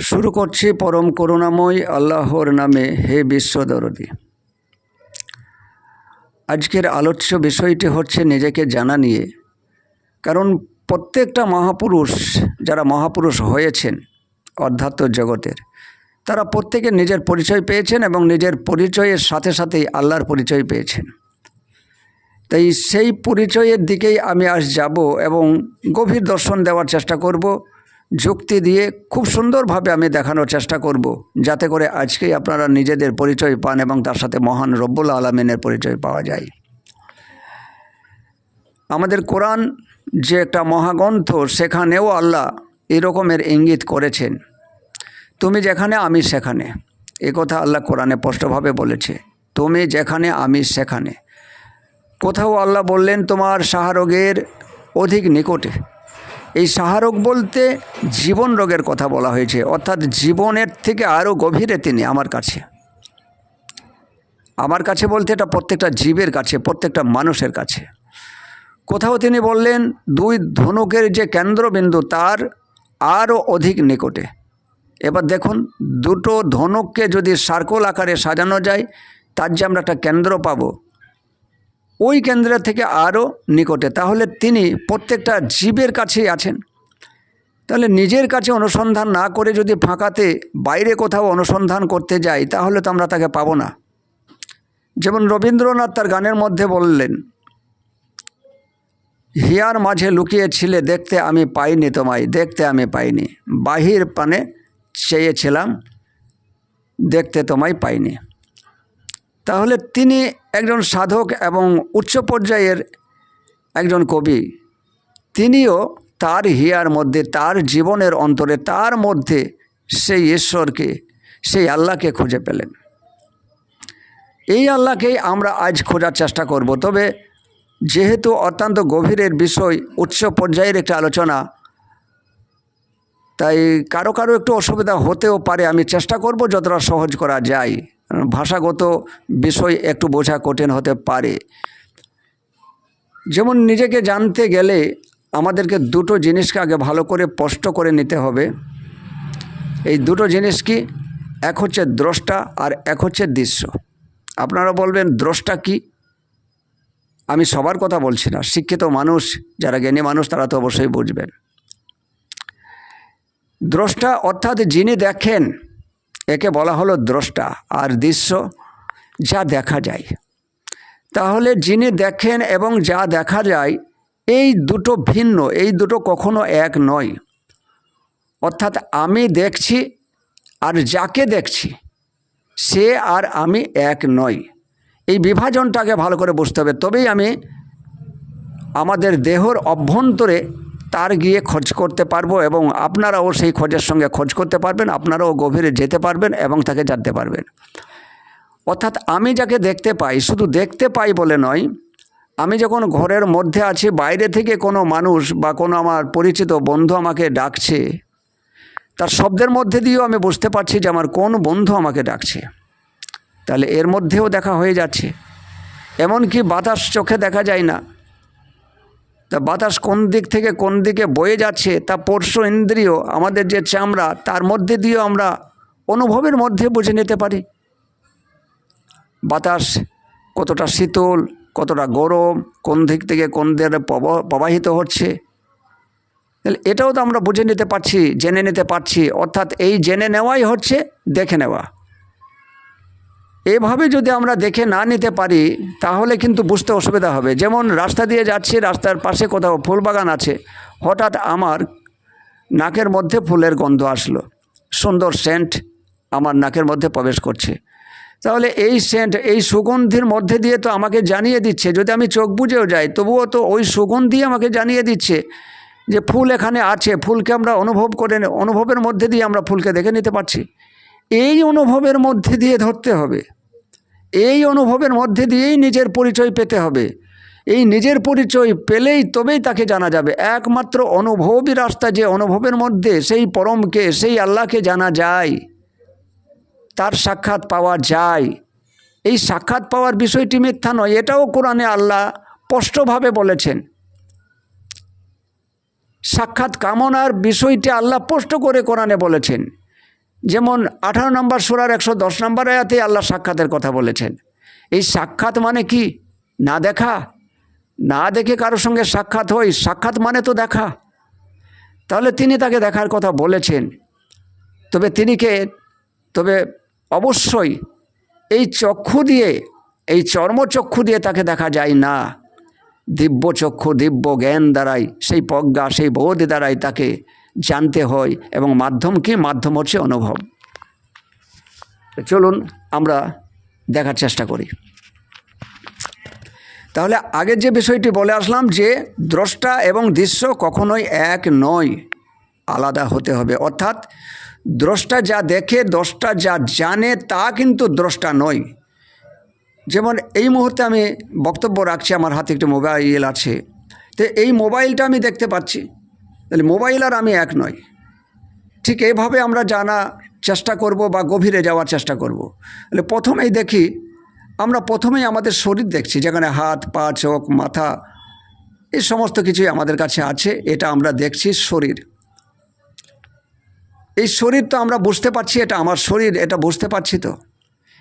শুরু করছি পরম করুণাময় আল্লাহর নামে হে বিশ্বদরদি আজকের আলোচ্য বিষয়টি হচ্ছে নিজেকে জানা নিয়ে। কারণ প্রত্যেকটা মহাপুরুষ, যারা মহাপুরুষ হয়েছেন অধ্যাত্ম জগতের, তারা প্রত্যেকে নিজের পরিচয় পেয়েছেন এবং নিজের পরিচয়ের সাথে সাথেই আল্লাহর পরিচয় পেয়েছেন। তাই সেই পরিচয়ের দিকেই আমি আজ যাব এবং গভীর দর্শন দেওয়ার চেষ্টা করব। যুক্তি দিয়ে খুব সুন্দরভাবে আমি দেখানোর চেষ্টা করব, যাতে করে আজকেই আপনারা নিজেদের পরিচয় পান এবং তার সাথে মহান রব্বুল আলমিনের পরিচয় পাওয়া যায়। আমাদের কোরআন যে একটা মহাগ্রন্থ, সেখানেও আল্লাহ এরকমের ইঙ্গিত করেছেন। তুমি যেখানে, আমি সেখানে। এ কথা আল্লাহ কোরআনে স্পষ্টভাবে বলেছে, তুমি যেখানে, আমি সেখানে। কোথাও আল্লাহ বললেন, তোমার সাহারোগের অধিক নিকটে। এই সাহারোগ বলতে জীবন রোগের কথা বলা হয়েছে, অর্থাৎ জীবনের থেকে আরও গভীরে তিনি আমার কাছে। আমার কাছে বলতে এটা প্রত্যেকটা জীবের কাছে, প্রত্যেকটা মানুষের কাছে। কোথাও তিনি বললেন, দুই ধনুকের যে কেন্দ্রবিন্দু তার আরও অধিক নিকটে। এবার দেখুন, দুটো ধনুককে যদি সার্কল আকারে সাজানো যায়, তার যে আমরা একটা কেন্দ্র পাবো ওই কেন্দ্রের থেকে আরও নিকটে। তাহলে তিনি প্রত্যেকটা জীবের কাছেই আছেন। তাহলে নিজের কাছে অনুসন্ধান না করে যদি ফাঁকাতে বাইরে কোথাও অনুসন্ধান করতে যাই, তাহলে তো আমরা তাকে পাবো না। যেমন রবীন্দ্রনাথ তার গানের মধ্যে বললেন, হিয়ার মাঝে লুকিয়েছিলে দেখতে আমি পাইনি তোমায়, দেখতে আমি পাইনি। বাহির পানে চেয়েছিলাম, দেখতে তোমায় পাইনি। তাহলে তিনি একজন সাধক এবং উচ্চ পর্যায়ের একজন কবি। তিনিও তার হিয়ার মধ্যে, তার জীবনের অন্তরে, তার মধ্যে সেই ঈশ্বরকে, সেই আল্লাহকে খুঁজে পেলেন। এই আল্লাহকেই আমরা আজ খোঁজার চেষ্টা করব। তবে যেহেতু অত্যন্ত গভীরের বিষয়, উচ্চ পর্যায়ের একটা আলোচনা, তাই কারও কারও একটু অসুবিধা হতেও পারে। আমি চেষ্টা করব যতটা সহজ করা যায়। ভাষাগত বিষয় একটু বোঝা কঠিন হতে পারে। যেমন নিজেকে জানতে গেলে আমাদেরকে দুটো জিনিসকে আগে ভালো করে স্পষ্ট করে নিতে হবে। এই দুটো জিনিস কি? এক হচ্ছে দ্রষ্টা আর এক হচ্ছে দৃশ্য। আপনারা বলবেন, দ্রষ্টা কি? আমি সবার কথা বলছি না। শিক্ষিত মানুষ, যারা জ্ঞানী মানুষ, তারা তো অবশ্যই বুঝবেন। দ্রষ্টা অর্থাৎ যিনি দেখেন একে বলা হলো দ্রষ্টা আর দৃশ্য যা দেখা যায়। তাহলে যিনি দেখেন এবং যা দেখা যায়, এই দুটো ভিন্ন, এই দুটো কখনো এক নয়। অর্থাৎ আমি দেখছি আর যাকে দেখছি, সে আর আমি এক নয় এই বিভাজনটাকে ভালো করে বুঝতে হবে। তবেই আমি আমাদের দেহর অভ্যন্তরে তার গিয়ে খোঁজ করতে পারব এবং আপনারাও সেই খোঁজের সঙ্গে খোঁজ করতে পারবেন, আপনারাও গভীরে যেতে পারবেন এবং তাকে জানতে পারবেন। অর্থাৎ আমি যাকে দেখতে পাই, শুধু দেখতে পাই বলে নয়, আমি যখন ঘরের মধ্যে আছি, বাইরে থেকে কোনো মানুষ বা কোনো আমার পরিচিত বন্ধু আমাকে ডাকছে, তার শব্দের মধ্যে দিয়েও আমি বুঝতে পারছি যে আমার কোন বন্ধু আমাকে ডাকছে। তাহলে এর মধ্যেও দেখা হয়ে যাচ্ছে। এমনকি বাতাস চোখে দেখা যায় না। তা বাতাস কোন দিক থেকে কোন দিকে বয়ে যাচ্ছে, তা পরশু ইন্দ্রিয়, আমাদের যে চামড়া, তার মধ্যে দিয়েও আমরা অনুভবের মধ্যে বুঝে নিতে পারি। বাতাস কতটা শীতল, কতটা গরম, কোন দিক থেকে কোন দিকে প্রবাহিত হচ্ছে। তাহলে এটাও তো আমরা বুঝে নিতে পারছি, জেনে নিতে পারছি, অর্থাৎ এই জেনে নেওয়াই হচ্ছে, দেখে নেওয়া। এভাবে যদি আমরা দেখে না নিতে পারি, তাহলে কিন্তু বুঝতে অসুবিধা হবে। যেমন রাস্তা দিয়ে যাচ্ছি, রাস্তার পাশে কোথাও ফুল বাগান আছে, হঠাৎ আমার নাকের মধ্যে ফুলের গন্ধ আসলো। সুন্দর সেন্ট আমার নাকের মধ্যে প্রবেশ করছে। তাহলে এই সেন্ট এই সুগন্ধির মধ্যে দিয়ে তো আমাকে জানিয়ে দিচ্ছে। যদি আমি চোখ বুঝেও যাই, তবুও তো ওই সুগন্ধি আমাকে জানিয়ে দিচ্ছে যে ফুল এখানে আছে, ফুলকে আমরা অনুভব করে অনুভবের মধ্যে দিয়ে আমরা ফুলকে দেখে নিতে পারছি। এই অনুভবের মধ্যে দিয়ে ধরতে হবে। এই অনুভবের মধ্যে দিয়েই নিজের পরিচয় পেতে হবে। এই নিজের পরিচয় পেলেই তবেই তাকে জানা যাবে। একমাত্র অনুভবই রাস্তা যে অনুভবের মধ্যে সেই পরমকে, সেই আল্লাহকে জানা যায়। তার সাক্ষাৎ পাওয়া যায়। এই সাক্ষাৎ পাওয়ার বিষয়টি মিথ্যা নয়, এটাও কোরআনে আল্লাহ স্পষ্টভাবে বলেছেন। সাক্ষাৎ কামনার বিষয়টি আল্লাহ স্পষ্ট করে কোরআনে বলেছেন। যেমন আঠারো নম্বর সুরার একশো দশ নম্বর আয়াতে আল্লাহ সাক্ষাতের কথা বলেছেন। এই সাক্ষাৎ মানে কি? না দেখা। না দেখে কারোর সঙ্গে সাক্ষাৎ হই, সাক্ষাৎ মানে তো দেখা। তাহলে তিনি তাকে দেখার কথা বলেছেন। তবে তিনি কে? তবে অবশ্যই এই চক্ষু দিয়ে, এই চর্মচক্ষু দিয়ে তাকে দেখা যায় না। দিব্য চক্ষু, দিব্য জ্ঞান দ্বারাই, সেই প্রজ্ঞা, সেই বোধ দ্বারাই তাকে জানতে হয় এবং মাধ্যম কি? মাধ্যম হচ্ছে অনুভব। চলুন আমরা দেখার চেষ্টা করি। তাহলে আগের যে বিষয়টি বলে আসলাম যে দ্রষ্টা এবং দৃশ্য কখনোই এক নয়, আলাদা হতে হবে। অর্থাৎ দ্রষ্টা যা দেখে, দ্রষ্টা যা জানে, তা কিন্তু দ্রষ্টা নয়। যেমন এই মুহূর্তে আমি বক্তব্য রাখছি, আমার হাতে একটি মোবাইল আছে। তো এই মোবাইলটা আমি দেখতে পাচ্ছি। তাহলে মোবাইল আর আমি এক নয় ঠিক এইভাবে আমরা জানা চেষ্টা করব বা গভীরে যাওয়ার চেষ্টা করব। তাহলে প্রথমেই দেখি, আমরা প্রথমেই আমাদের শরীর দেখছি, যেখানে হাত, পা, চোখ, মাথা, এই সমস্ত কিছুই আমাদের কাছে আছে, এটা আমরা দেখছি শরীর। এই শরীর তো আমরা বুঝতে পারছি, এটা আমার শরীর, এটা বুঝতে পারছি তো।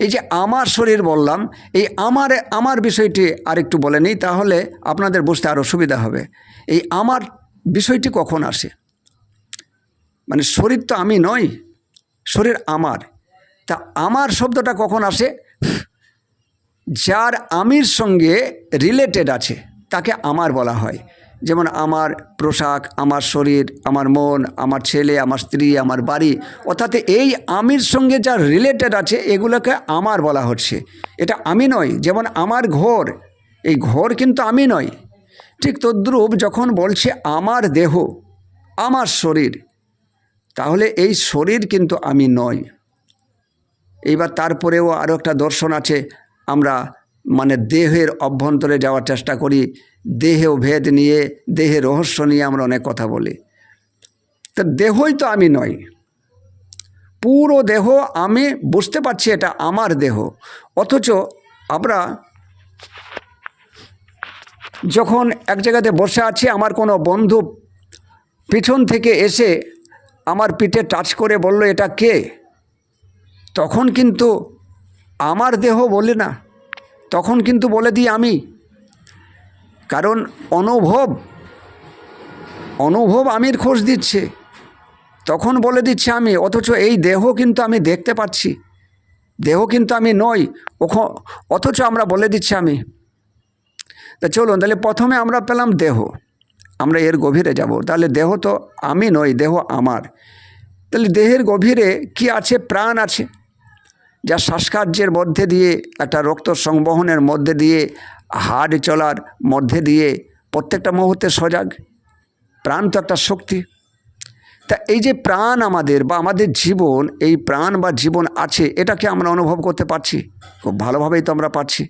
এই যে আমার শরীর বললাম, এই আমার আমার বিষয়টি আরেকটু বলে নিই, তাহলে আপনাদের বুঝতে আরও সুবিধা হবে। এই আমার বিষয়টি কখন আসে? মানে শরীর তো আমি নই, শরীর আমার। তা আমার শব্দটা কখন আসে? যার আমির সঙ্গে রিলেটেড আছে, তাকে আমার বলা হয়। যেমন আমার পোশাক, আমার শরীর, আমার মন, আমার ছেলে, আমার স্ত্রী, আমার বাড়ি, অর্থাৎ এই আমির সঙ্গে যা রিলেটেড আছে, এগুলোকে আমার বলা হচ্ছে। এটা আমি নয় যেমন আমার ঘর, এই ঘর কিন্তু আমি নই। ঠিক তদ্রূপ যখন বলছে আমার দেহ, আমার শরীর, তাহলে এই শরীর কিন্তু আমি নই। এইবার তারপরেও আরও একটা দর্শন আছে, আমরা মানে দেহের অভ্যন্তরে যাওয়ার চেষ্টা করি, দেহেও ভেদ নিয়ে, দেহে রহস্য নিয়ে আমরা অনেক কথা বলি। তা দেহই তো আমি নই। পুরো দেহ আমি, বুঝতে পারছি এটা আমার দেহ। অথচ আমরা যখন এক জায়গাতে বসে আছি, আমার কোনো বন্ধু পিছন থেকে এসে আমার পিঠে টাচ করে বলল, এটা কে? তখন কিন্তু আমার দেহ বলে না, তখন কিন্তু বলে দিই আমি। কারণ অনুভব অনুভব আমির খোঁজ দিচ্ছে। তখন বলে দিচ্ছে আমি, অথচ এই দেহ কিন্তু আমি দেখতে পাচ্ছি, দেহ কিন্তু আমি নই অথচ আমরা বলে দিচ্ছি আমি। তা চলুন, তাহলে প্রথমে আমরা পেলাম দেহ। আমরা এর গভীরে যাব। তাহলে দেহ তো আমি নই, দেহ আমার। তাহলে দেহের গভীরে কি আছে? প্রাণ আছে, যা শ্বাসকার্যের মধ্যে দিয়ে, একটা রক্ত সংবহনের মধ্যে দিয়ে, হাড় চলার মধ্যে দিয়ে প্রত্যেকটা মুহূর্তে সজাগ। প্রাণ তো একটা শক্তি। তা এই যে প্রাণ আমাদের বা আমাদের জীবন, এই প্রাণ বা জীবন আছে, এটাকে আমরা অনুভব করতে পারছি? খুব ভালোভাবেই তো আমরা পাচ্ছি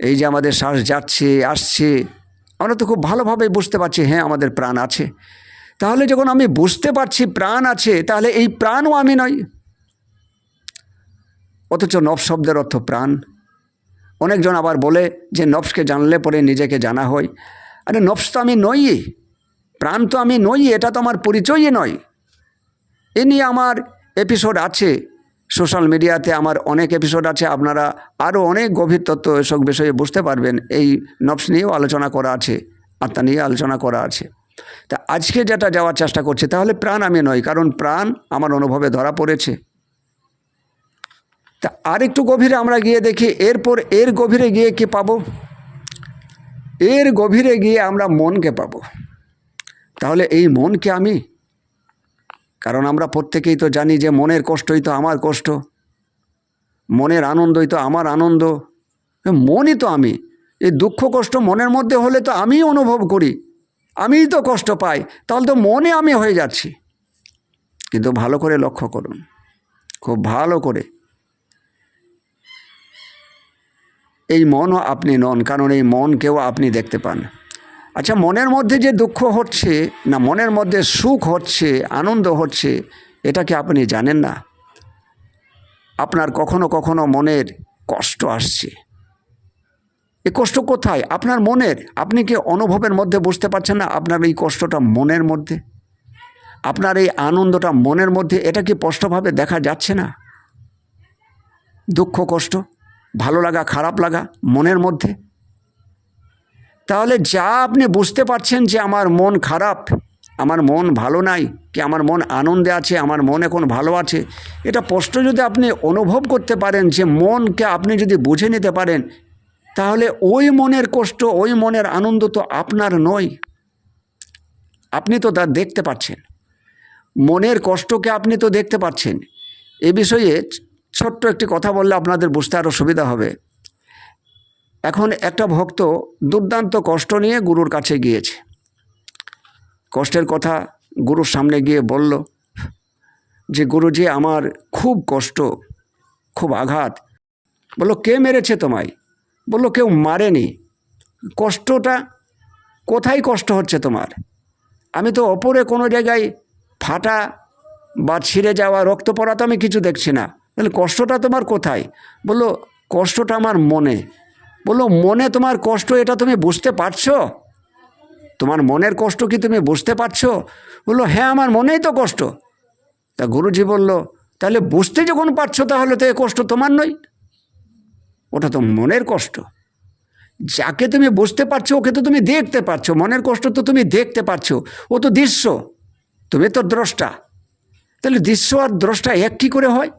এই যে আমাদের শ্বাস যাচ্ছে, আসছে। আমরা তো খুব ভালোভাবেই বুঝতে পারছি হ্যাঁ আমাদের প্রাণ আছে। তাহলে যখন আমি বুঝতে পারছি প্রাণ আছে, তাহলে এই প্রাণও আমি নই। অথচ নব শব্দের অর্থ প্রাণ। অনেকজন আবার বলে যে নবসকে জানলে পরে নিজেকে জানা হয়। আরে নবস তো আমি নই প্রাণ তো আমি নই এটা তো আমার পরিচয়ই নয়। এ নিয়ে আমার এপিসোড আছে। সোশ্যাল মিডিয়াতে আমার অনেক এপিসোড আছে, আপনারা আরও অনেক গভীর তত্ত্ব এসব বিষয়ে বুঝতে পারবেন। এই নবস নিয়েও আলোচনা করা আছে, আত্মা নিয়ে আলোচনা করা আছে। তা আজকে যেটা যাওয়ার চেষ্টা করছি, তাহলে প্রাণ আমি নই, কারণ প্রাণ আমার অনুভবে ধরা পড়েছে। তা আরেকটু গভীরে আমরা গিয়ে দেখি, এরপর এর গভীরে গিয়ে কি পাবো? এর গভীরে গিয়ে আমরা মনকে পাবো। তাহলে এই মনকে আমি কারণ আমরা প্রত্যেকেই তো জানি যে মনের কষ্টই তো আমার কষ্ট, মনের আনন্দই তো আমার আনন্দ। মনই তো আমি। এই দুঃখ কষ্ট মনের মধ্যে হলে তো আমিই অনুভব করি, আমিই তো কষ্ট পাই, তাহলে তো মনে আমি হয়ে যাচ্ছি। কিন্তু ভালো করে লক্ষ্য করুন, খুব ভালো করে। এই মনও আপনি নন, কারণ এই মনকেও আপনি দেখতে পান আচ্ছা মনের মধ্যে যে দুঃখ হচ্ছে না, মনের মধ্যে সুখ হচ্ছে, আনন্দ হচ্ছে, এটা কি আপনি জানেন না? আপনার কখনো কখনো মনের কষ্ট আসছে। এ কষ্ট কোথায়? আপনার মনের। আপনি কি অনুভবের মধ্যে বুঝতে পারছেন না আপনার এই কষ্টটা মনের মধ্যে? আপনার এই আনন্দটা মনের মধ্যে, এটা কি স্পষ্টভাবে দেখা যাচ্ছে না? দুঃখ, কষ্ট, ভালো লাগা, খারাপ লাগা মনের মধ্যে? তাহলে যা আপনি বুঝতে পারছেন যে আমার মন খারাপ, আমার মন ভালো নাই, কি আমার মন আনন্দে আছে, আমার মন এখন ভালো আছে, এটা স্পষ্ট যদি আপনি অনুভব করতে পারেন যে মনকে আপনি যদি বুঝে নিতে পারেন, তাহলে ওই মনের কষ্ট, ওই মনের আনন্দ তো আপনার নয়। আপনি তো তা দেখতে পাচ্ছেন। মনের কষ্টকে আপনি তো দেখতে পাচ্ছেন। এ বিষয়ে ছোট্ট একটি কথা বললে আপনাদের বুঝতে আরও সুবিধা হবে। এখন একটা ভক্ত দুর্দান্ত কষ্ট নিয়ে গুরুর কাছে গিয়েছে। কষ্টের কথা গুরুর সামনে গিয়ে বলল, যে গুরুজি আমার খুব কষ্ট, খুব আঘাত। বলল, কে মেরেছে তোমায়? বলল, কেউ মারেনি। কষ্টটা, কোথায় কষ্ট হচ্ছে তোমার? আমি তো অপরে কোনো জায়গায় ফাটা বা ছিঁড়ে যাওয়া রক্ত পড়া তো আমি কিছু দেখছি না। তাহলে কষ্টটা তোমার কোথায়? বলল, কষ্টটা আমার মনে। বলল, মনে তোমার কষ্ট, এটা তুমি বুঝতে পারছ? তোমার মনের কষ্ট কি তুমি বুঝতে পারছ? বলল হ্যাঁ আমার মনেই তো কষ্ট। তা গুরুজি বলল, তাহলে বুঝতে যখন পারছ, তাহলে তো এ কষ্ট তোমার নয়। ওটা তো মনের কষ্ট। যাকে তুমি বুঝতে পারছ, ওকে তো তুমি দেখতে পাচ্ছ মনের কষ্ট তো তুমি দেখতে পাচ্ছ ও তো দৃশ্য। তুমি তো দ্রষ্টা। তাহলে দৃশ্য আর দ্রষ্টা এক কী করে হয়?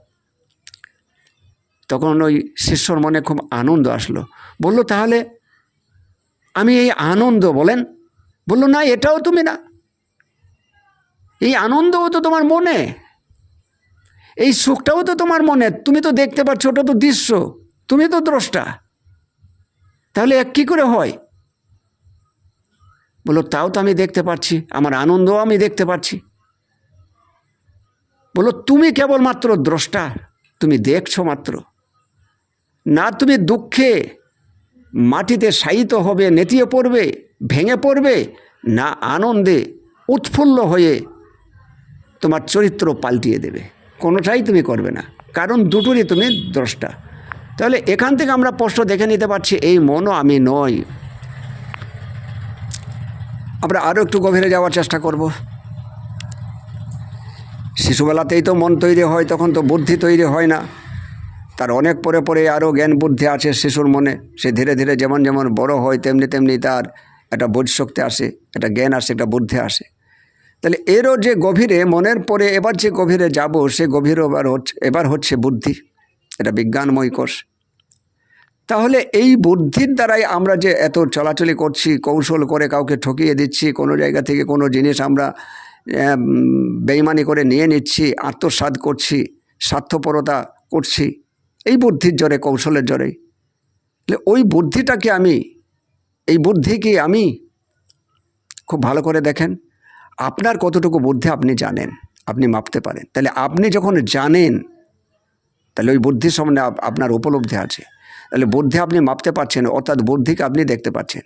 তখন ওই শিষ্যর মনে খুব আনন্দ আসলো। বলল, তাহলে আমি এই আনন্দ বলেন? বলল, না, এটাও তুমি না। এই আনন্দও তো তোমার মনে। এই সুখটাও তো তোমার মনে। তুমি তো দেখতে পাচ্ছ, ওটা তো দৃশ্য। তুমি তো দ্রষ্টা। তাহলে এক কী করে হয়? বলল, তাও তো আমি দেখতে পাচ্ছি। আমার আনন্দও আমি দেখতে পাচ্ছি। বলল, তুমি কেবলমাত্র দ্রষ্টা। তুমি দেখছ মাত্র। না তুমি দুঃখে মাটিতে শায়িত হবে, নেতিয়ে পড়বে, ভেঙে পড়বে, না আনন্দে উৎফুল্ল হয়ে তোমার চরিত্র পাল্টিয়ে দেবে। কোনোটাই তুমি করবে না। কারণ দুটোরই তুমি দ্রষ্টা। তাহলে এখান থেকে আমরা স্পষ্ট দেখে নিতে পারছি, এই মনও আমি নই। আমরা আরও একটু গভীরে যাওয়ার চেষ্টা করব। শিশুবেলাতেই তো মন তৈরি হয়, তখন তো বুদ্ধি তৈরি হয় না। তার অনেক পরে পরে আরও জ্ঞান বুদ্ধি আছে শিশুর মনে। সে ধীরে ধীরে যেমন যেমন বড় হয়, তেমনি তেমনি তার একটা বোধশক্তি আসে, একটা জ্ঞান আসে, একটা বুদ্ধি আসে। তাহলে এরও যে গভীরে, মনের পরে এবার যে গভীরে যাব, সে গভীর এবার হচ্ছে এবার হচ্ছে বুদ্ধি। এটা বিজ্ঞানময় কোষ। তাহলে এই বুদ্ধির দ্বারাই আমরা যে এত চলাচলি করছি, কৌশল করে কাউকে ঠকিয়ে দিচ্ছি, কোনো জায়গা থেকে কোনো জিনিস আমরা বেইমানি করে নিয়ে নিচ্ছি, আত্মসাৎ করছি, স্বার্থপরতা করছি এই বুদ্ধির জোরে, কৌশলের তাহলে ওই বুদ্ধিটাকে আমি, এই বুদ্ধি কি আমি খুব ভালো করে দেখেন, আপনার কতটুকু বুদ্ধি আপনি জানেন, আপনি মাপতে পারেন। তাহলে আপনি যখন জানেন, তাহলে ওই বুদ্ধির সম্বন্ধে আপনার উপলব্ধি আছে। তাহলে বুদ্ধি আপনি মাপতে পারছেন, অর্থাৎ বুদ্ধিকে আপনি দেখতে পাচ্ছেন।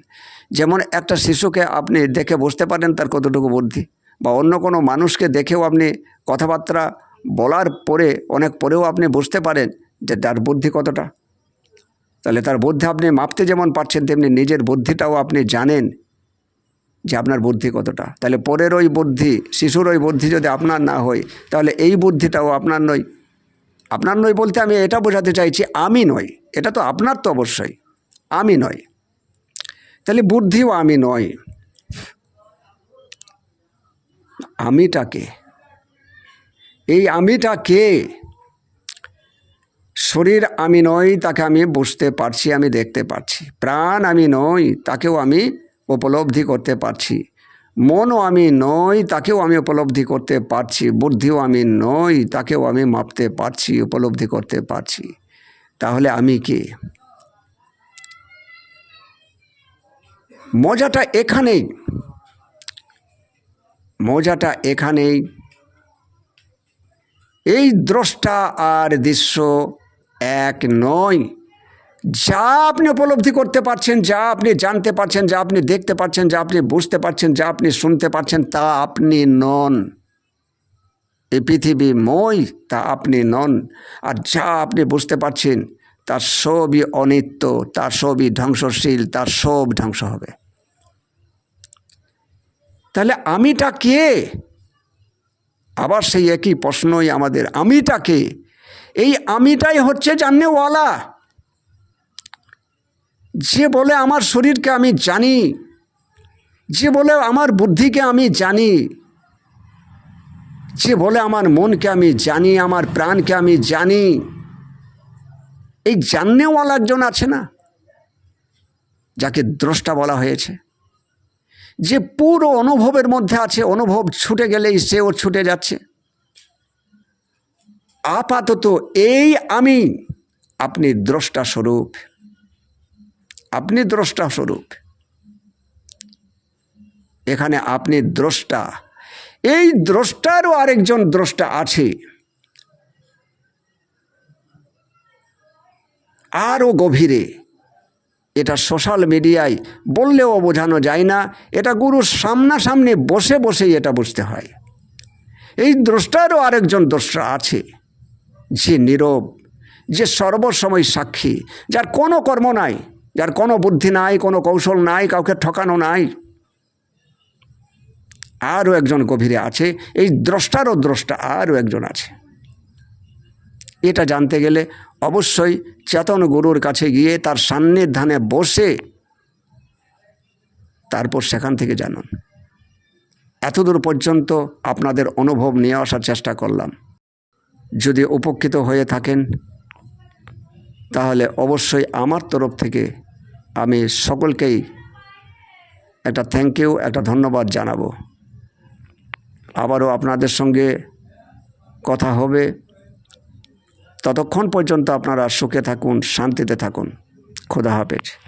যেমন একটা শিশুকে আপনি দেখে বুঝতে পারেন তার কতটুকু বুদ্ধি, বা অন্য কোনো মানুষকে দেখেও আপনি কথাবার্তা বলার পরে, অনেক পরেও আপনি বুঝতে পারেন যে তার বুদ্ধি কতটা? তাহলে তার বুদ্ধি আপনি মাপতে যেমন পারছেন, তেমনি নিজের বুদ্ধিটাও আপনি জানেন যে আপনার বুদ্ধি কতটা। তাহলে পরের ওই বুদ্ধি, শিশুর ওই বুদ্ধি যদি আপনার না হয়, তাহলে এই বুদ্ধিটাও আপনার নয়। আপনার নয় বলতে আমি এটা বোঝাতে চাইছি, আমি নই এটা তো আপনার তো অবশ্যই। আমি নয়। তাহলে বুদ্ধিও আমি নয়। আমিটাকে এই আমিটা কে? শরীর আমি নই, তাকে আমি বুঝতে পারছি, আমি দেখতে পাচ্ছি প্রাণ আমি নই, তাকেও আমি উপলব্ধি করতে পারছি। মনও আমি নই, তাকেও আমি উপলব্ধি করতে পারছি। বুদ্ধিও আমি নই, তাকেও আমি মাপতে পারছি, উপলব্ধি করতে পারছি। তাহলে আমি কে? মজাটা এখানেই। মজাটা এখানেই। এই দ্রষ্টা আর দৃশ্য এক নয়। যা আপনি উপলব্ধি করতে পারছেন, যা আপনি জানতে পারছেন, যা আপনি দেখতে পাচ্ছেন, যা আপনি বুঝতে পারছেন, যা আপনি শুনতে পারছেন তা আপনি নন। এই পৃথিবী মই, তা আপনি নন। আর যা আপনি বুঝতে পারছেন তার সবই অনিত্য তার সবই ধ্বংসশীল তার সব ধ্বংস হবে। তাহলে আমিটা কে? আবার সেই একই প্রশ্নই আমাদের আমিটাকে এই আমিটাই হচ্ছে জাননেওয়ালা। যে বলে আমার শরীরকে আমি জানি, যে বলে আমার বুদ্ধিকে আমি জানি, যে বলে আমার মনকে আমি জানি, আমার প্রাণকে আমি জানি, এই জাননেওয়ালা একজন আছে না, যাকে দ্রষ্টা বলা হয়েছে। যে পুরো অনুভবের মধ্যে আছে, অনুভব ছুটে গেলেই সেও ছুটে যাচ্ছে। আপাতত এই আমি, আপনি দ্রষ্টা স্বরূপ আপনি দ্রষ্টা স্বরূপ এখানে আপনি দ্রষ্টা। এই দ্রষ্টারও আরেকজন দ্রষ্টা আছে। আরও গভীরে। এটা সোশ্যাল মিডিয়ায় বললেও বোঝানো যায় না। এটা গুরুর সামনাসামনি বসে বসেই এটা বুঝতে হয়। এই দ্রষ্টারও আরেকজন দ্রষ্টা আছে। যে নীরব, যে সর্বসময় সাক্ষী, যার কোনো কর্ম নাই, যার কোনো বুদ্ধি নাই, কোনো কৌশল নাই, কাউকে ঠকানো নাই। আরও একজন গভীরে আছে, এই দ্রষ্টারও দ্রষ্টা আরও একজন আছে। এটা জানতে গেলে অবশ্যই চেতন গুরুর কাছে গিয়ে তার সান্নিধ্যানে বসে তারপর সেখান থেকে জানুন। এতদূর পর্যন্ত আপনাদের অনুভব নিয়ে আসার চেষ্টা করলাম। যদি উপকৃত হয়ে থাকেন, তাহলে অবশ্যই আমার তরফ থেকে আমি সকলকেই একটা থ্যাংক ইউ একটা ধন্যবাদ জানাব। আবারও আপনাদের সঙ্গে কথা হবে। ততক্ষণ পর্যন্ত আপনারা সুখে থাকুন, শান্তিতে থাকুন। খোদা হাফেজ।